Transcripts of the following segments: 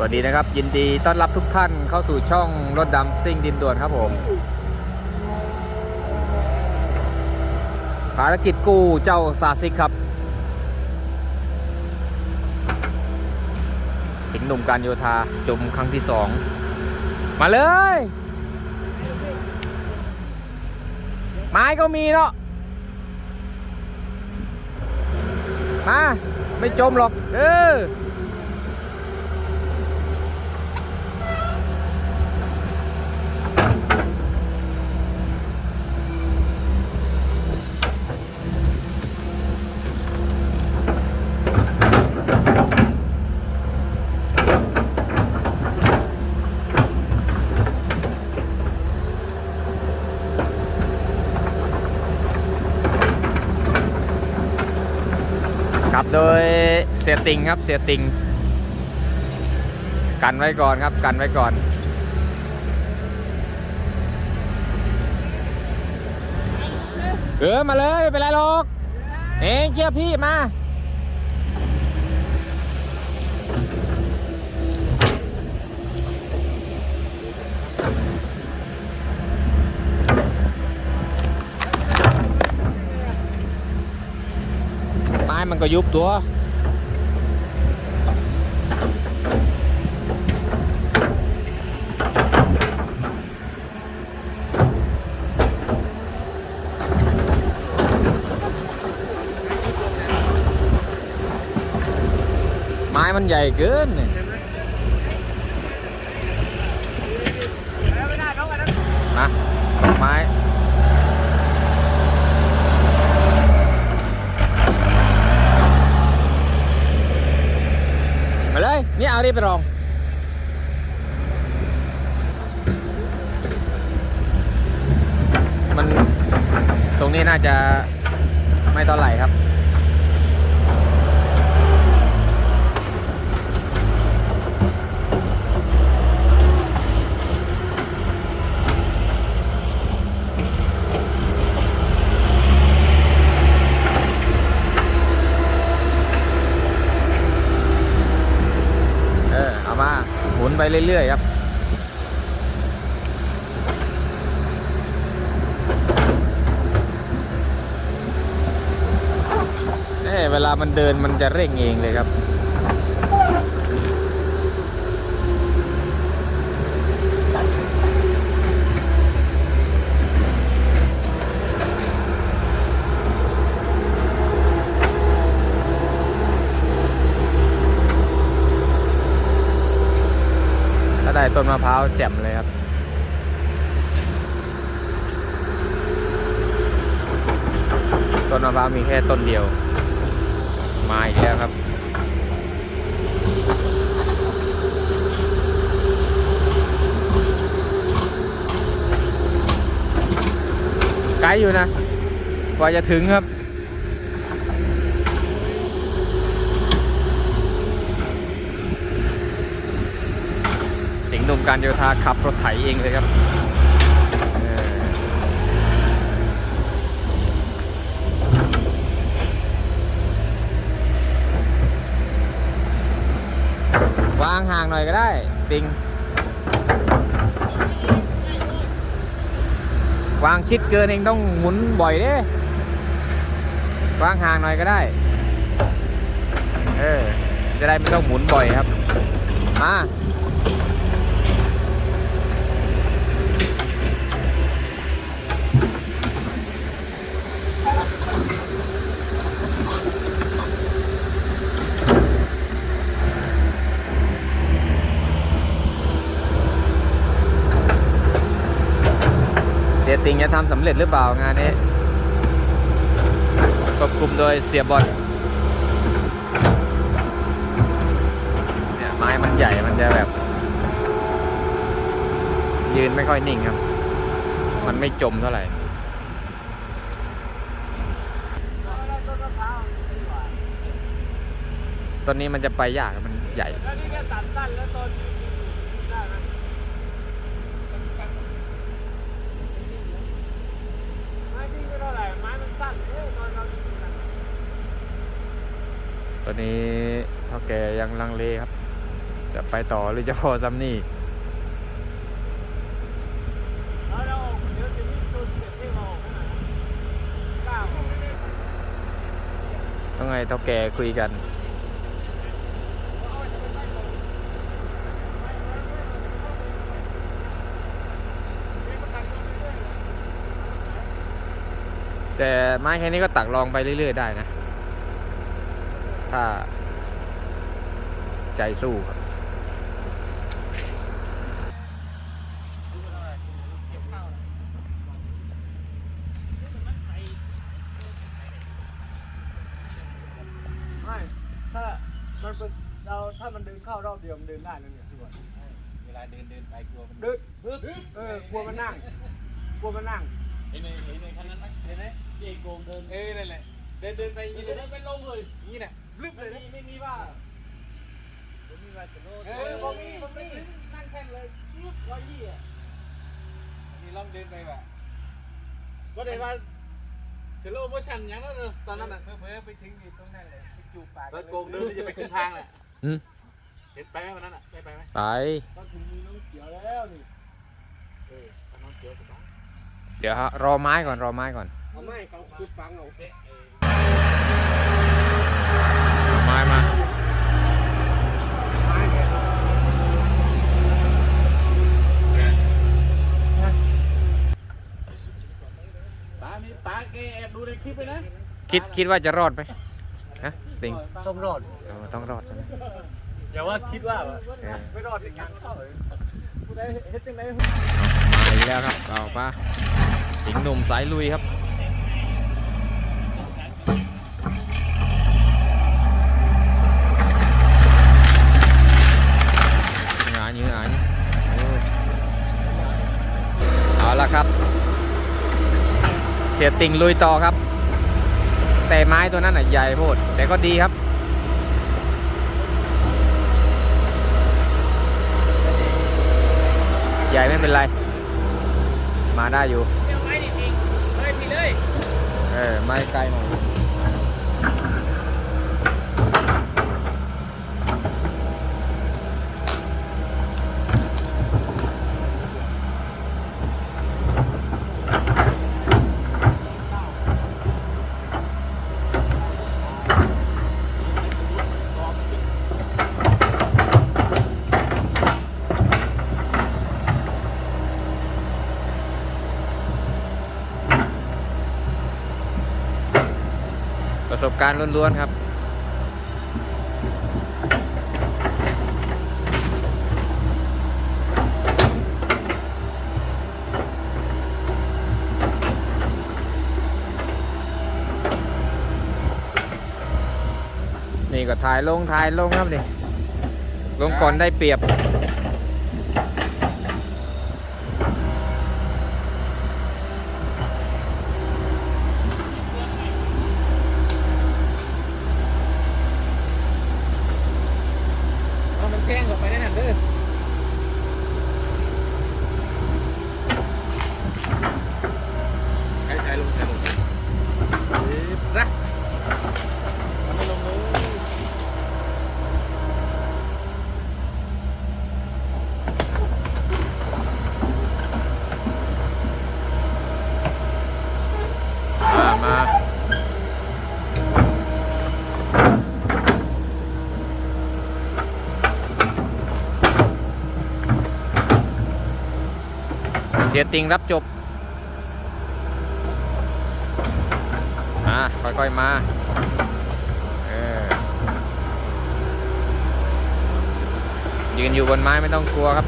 สวัสดีนะครับ ยินดีต้อนรับทุกท่านเข้าสู่ช่องรถดำซิ่งดินด่วนครับผม ภารกิจกู้เจ้าซาซิกครับ สิงห์หนุ่มการโยธาจมครั้งที่สอง มาเลย ไม้ก็มีเนาะมา ไม่จมหรอก เออ ครับโดยเสีย ติงครับเสียติง กันไว้ก่อนครับ กันไว้ก่อน เออมาเลยไม่เป็นไรหรอก เองเชื่อพี่มาไม้มันก็ยุบตัว ม้มันใหญ่เกินนี่ยนะดอกไม้มาเลยนี่เอาดิไปลองมันตรงนี้น่าจะไม่เท่าไหร่ครับ เออ เอามา หมุน ไปเรื่อยๆครับเอ้เวลามันเดินมันจะเร่งเองเลยครับ ต้นมะพร้าวแจ่มเลยครับ ต้นมะพร้าวมีแค่ต้นเดียว มาอีกแล้วครับไกลอยู่นะกว่าจะถึงครับ สิงห์หนุ่มการโยธาขับรถไถเองเลยครับวางห่างหน่อยก็ได้ติง วางชิดเกินเองต้องหมุนบ่อยเด้วางห่างหน่อยก็ได้ เออ จะได้ไม่ต้องหมุนบ่อยครับ มา จะทำสำเร็จหรือเปล่างานนี้ควบคุมโดยเสียบอลเนี่ยไม้มันใหญ่มันจะแบบ ยืนไม่ค่อยนิ่งครับ มันไม่จมเท่าไหร่ต้นนี้มันจะไปยากมันใหญ่แล้วนี่แค่ตัดสั้นแล้วตอนยืนได้ไหมไม้ที่ไม่เท่าไหร่ไม้มันสั้นเอ้ยตอนเรายืนกัน ต อนนี้เท่าแกยังลังเลครับ จะไปต่อหรือจะพอซ้ำนี่แล้วเราเดี๋ยวจะมีชุดเก็บที่เราขนาดเก้าต้องไงเท่าแก่คุยกันแต่ไม้แค่นี้ก็ตักลองไปเรื่อย ๆ ได้นะ ถ้า ใจสู้ครับ ไม่ถ้ามันเป็นเราถ้ามันเดินเข้ารอบเดียวมันเดินได้แล้วเนี่ยทุกคนเวลาเดินเดินไปกลัวมันเดินเออกลัวมันนั่งกลัวมันนั่งเห็นในเห็นในคันนั้นไหมเห็นไหมพี่เอกโกงเดินเออนั่นแหละเดินเดินไปอย่างนี้เดินไปลงเลยอย่างนี้แหละ ลึกเลยนะไม่มีว่าผมมีวาสโนเออบ่มีบ่มีนั่งแค่นเลยยุบร้อยยี่อะนี่ลองเดินไปแบบก็ได้ว่าสโลโมชั่นอย่างนั้นเลยตอนนั้นอะเพิ่มไปถึงตรงนั้นเลยไปจูบปากโกงเดินจะไปขึ้นทางแหละอืมเห็นไปไหมวันนั้นอะได้ไปไหมไปก็ถึงมีน้องเขียวแล้วนี่เออน้องเขียวสบายเดี๋ยวฮะรอไม้ก่อนรอไม้ก่อนเอาไม่เขาคือฟังเอาเเอาไม้มาตามีตาแกแอบดูในคลิปไปนะคิดคิดว่าจะรอดไหมฮะติงต้องรอดเออต้องรอดใช่ไหมอย่าว่าคิดว่าเออไม่รอดอย่างนั้นเข้าเลยผู้ใดเฮ็ดจังไดมาอีกแล้วครับเอาปะสิงห์หนุ่มสายลุยครับ งานยืงานโอ้เอาละ ครับ เสียติ่งลุยต่อครับ แต่ไม้ตัวนั้นน่ะใหญ่โพด แต่ก็ดีครับใหญ่ไม่เป็นไร มาได้อยู่เดี๋ยวไม้จริงๆเลยพี่เลย เออ ไม่ไกลหน่อย การณ์ล้วนๆครับ นี่ก็ถ่ายลงถ่ายลงครับนี่ ลงก่อนได้เปรียบ เอามันแกล้งออกไปได้หันเด้อใช้ใช้ลงใช้ลงรักมันไม่ลงเลย มามาเสียติงรับจบมาค่อยๆมาออยืนอยู่บนไม้ไม่ต้องกลัวครับ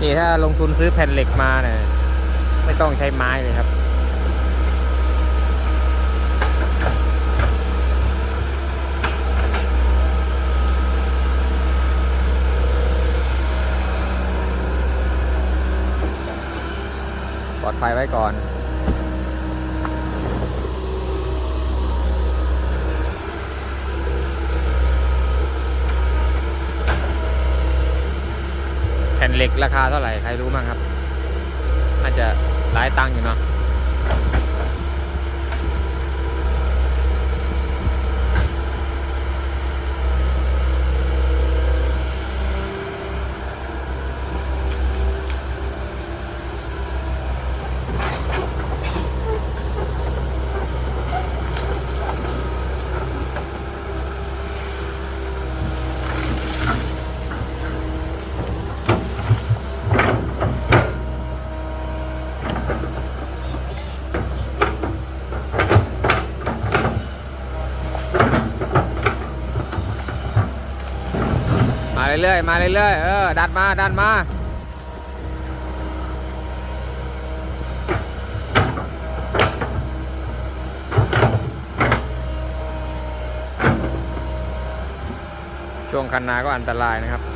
นี่ถ้าลงทุนซื้อแผ่นเหล็กมาเนี่ยไม่ต้องใช้ไม้เลยครับ ปลอดภัยไว้ก่อน แผ่นเหล็กราคาเท่าไหร่ ใครรู้มั้งครับน่าจะหลายตังค์อยู่เนาะ เรื่อยๆมาเรื่อยๆเออดันมาดันมาช่วงคันนาก็อันตรายนะครับ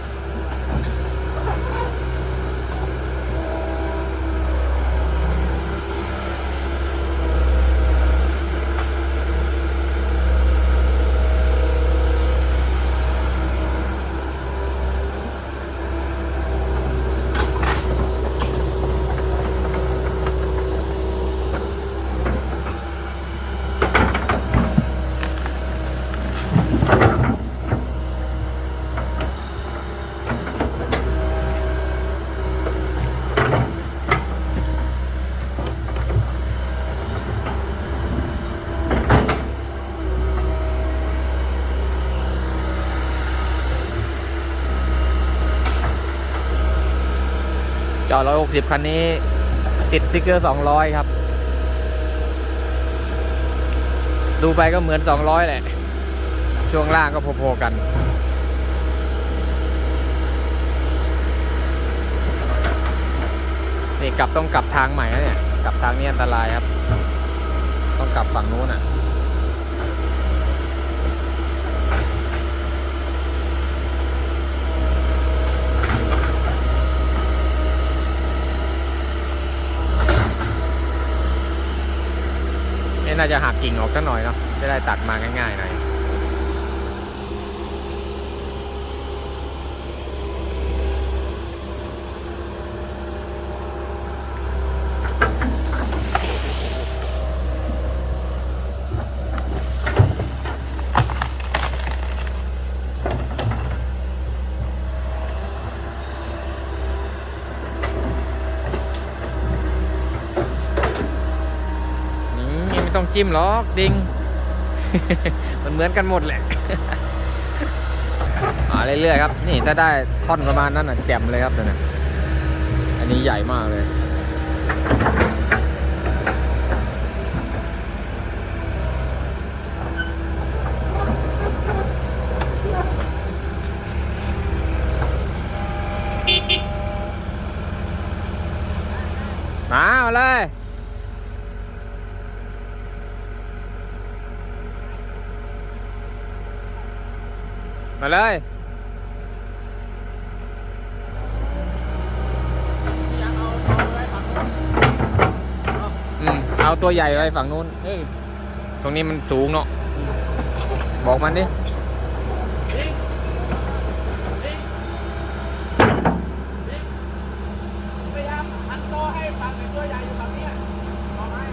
จอ160 คันนี้ ติดสติ๊กเกอร์ 200 ครับ ดูไปก็เหมือน 200 แหละ ช่วงล่างก็พอๆกัน นี่กลับต้องกลับทางใหม่แล้วเนี่ย กลับทางนี้อันตรายครับ ต้องกลับฝั่งนู้นอะ น่าจะหักกิ่งออกสักหน่อยเนาะจะได้ตัดมาง่ายๆหน่อย อืมยังไม่ต้อง จิ้มหรอกดิงมันเหมือนกันหมดแหละมาเรื่อยๆครับ นี่ถ้าได้ท่อนประมาณนั้นน่ะแจ่มเลยครับตัวเนี่ยอันนี้ใหญ่มากเลยมาเอาเลย มาเลยอืมเอาตัวใหญ่ไว้ฝั่งนู้นเออตรงนี้มันสูงเนาะบอกมันดิ พยายามหันโตให้ฝั่งไอ้ตัวใหญ่อยู่ฝั่งเนี้ยบอกให้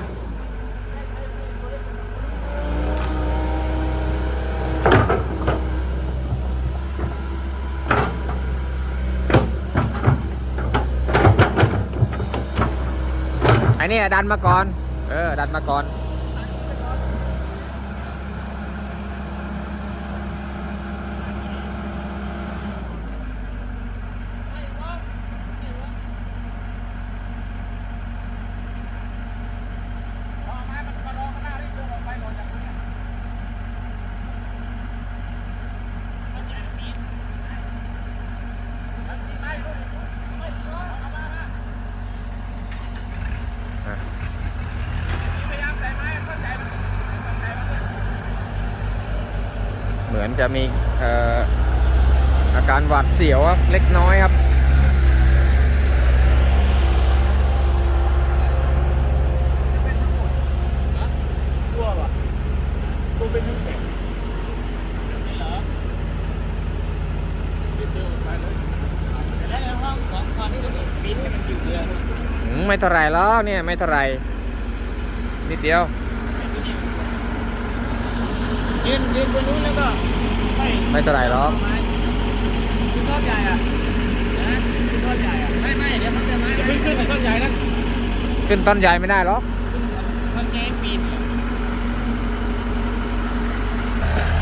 ไอ้นี่ดันมาก่อน เออ ดันมาก่อน พอไม้มันมารอข้างหน้ารีบเดินออกไปก่อนจากตรงเนี้ย พยายามใส่ไม้เข้าใจมันเข้าใจมันด้วย เหมือน จะมีอาการหวาดเสียวครับเล็กน้อยครับตัวป่ะตัวเป็นทั้งแข็งนี่เหรอรีบเดินออกไปเลยแล้วในห้องของตอนนี้ก็มีปีนให้มันอยู่เรืออืมไม่ท่าไหรหรอกเนี่ยไม่เท่าไรนิดเดียวยืนยืนบนนู้นแล้วก็ ไม่ไม่เท่าไหรหรอกคือทอดใหญ่อะนะคือทอดใหญ่อะไม่ไม่เดี๋ยวมันจะมาอย่าเพิ่งขึ้นแต่ต้นใหญ่นะขึ้นต้นใหญ่ไม่ได้หรอกมันแง่ปีน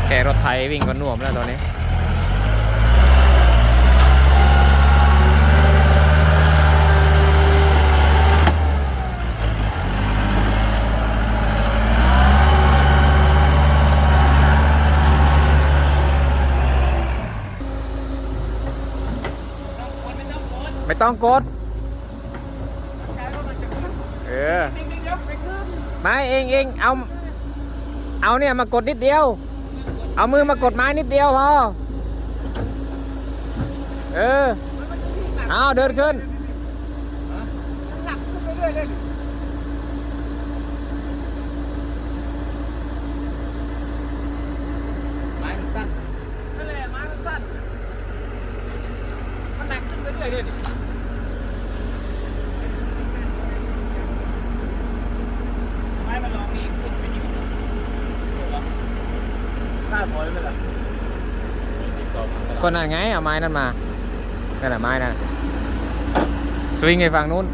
แค่รถไถวิ่งก็น่วมแล้วตอนนี้ ต้องกด เออไปขึ้นไม่เองเองเอา เอาเนี่ยมากดนิดเดียว เอามือมากดไม้นิดเดียวพอ เออ เอาเดินขึ้นหนักขึ้นไปเรื่อยเลย ไม้มันสั้น นั่นแหละไม้มันสั้นมันหนักขึ้นไปเรื่อยเลยไม้มันลองนี่ขึ้นไปอีกกล้าถอยไหมล่ะ ก็นั่นไงเอาไม้นั่นมานั่นแหละไม้นั่นสวิงไงฝั่งนู้น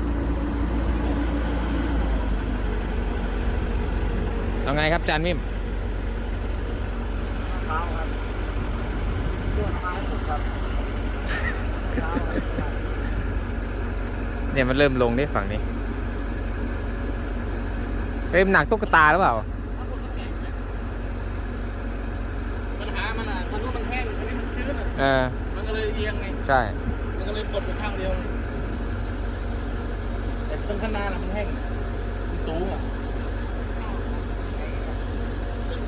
เอาไงครับจานมิมเนี่ยมันเริ่มลงได้ฝั่งนี้เฮ้ยมันหนักตุ๊กตาหรือเปล่า ปัญหามันอะมันรู้มันแห้งอันนี้มันชื้นอะ เออมันก็เลยเอียงไงใช่ มันก็เลยกดไปข้างเดียวแต่ตรงข้างหน้าน่ะมันแห้งมันสูงอะ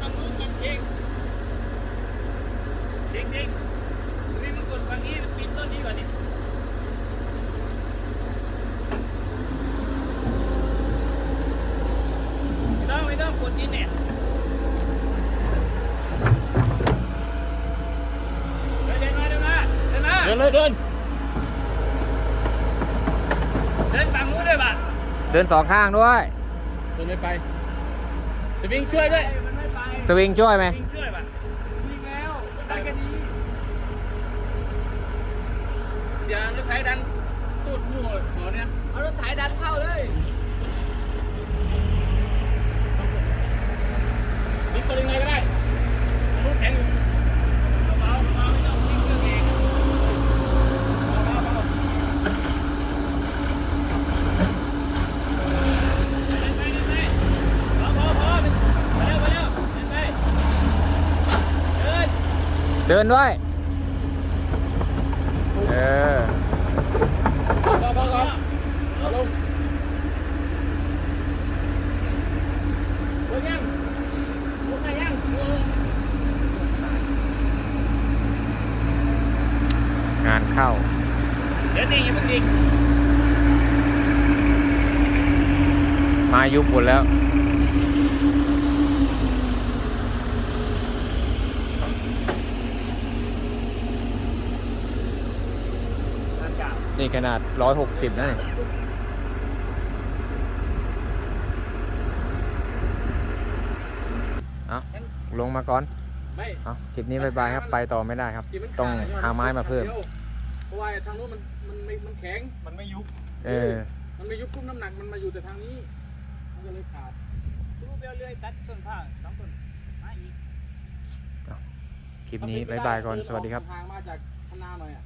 ฝั่งนู้นกดเองเด็กๆนี่มันกดฝั่งนี้มันปิดต้นนี้ก่อนนี่ไม่ต้องไม่ต้องกดดินเนี่ยเดินมาเดินมาเดินมาเดินเลยเดิน เดินฝั่งนู้นเลยป่ะเดินสองข้างด้วย เดินไม่ไปสวิงช่วยด้วยมันไม่ไปสวิงช่วยไหม วิ่งช่วยป่ะวิ่งแล้วได้แค่นี้อย่ารถไถดันตูดมั่วหอเนี่ยเอารถไถดันเข้าเลยนี่ตัวยังไงก็ได้รถแข็งอยู่ เบาๆเบาๆไม่ต้องวิ่งเครื่องเอง เอาเอาเอา เดินไปเดินไปพอพอพอไปเร็วไปเร็วเดินไปเดิน เดินด้วย เออเอาเอาเอาเอาลงลงยังไหนยังลงงานเข้า เดินเองอย่าเพิ่งดิ่งมายุบหมดแล้ว อากาศนี่ขนาด160นะเนี่ยเอาลงมาก่อน ไม่เอาคลิปนี้บายบายครับ ไปต่อไม่ได้ครับที่นต้องขดะหาไม้มาเพิ่ม เพราะว่าทางนู้นมันมันไม่มันแข็ง มันไม่ยุบ เออ มันไม่ยุบปุ๊บน้ำหนักมันมาอยู่แต่ทางนี้ มันก็เลยขาดทุบเรื่อยๆตัดต้นผ้าสองต้นมาอีกคลิปนี้บายบายก่อน สวัสดีครับทางมาจากพนาหน่อยอะ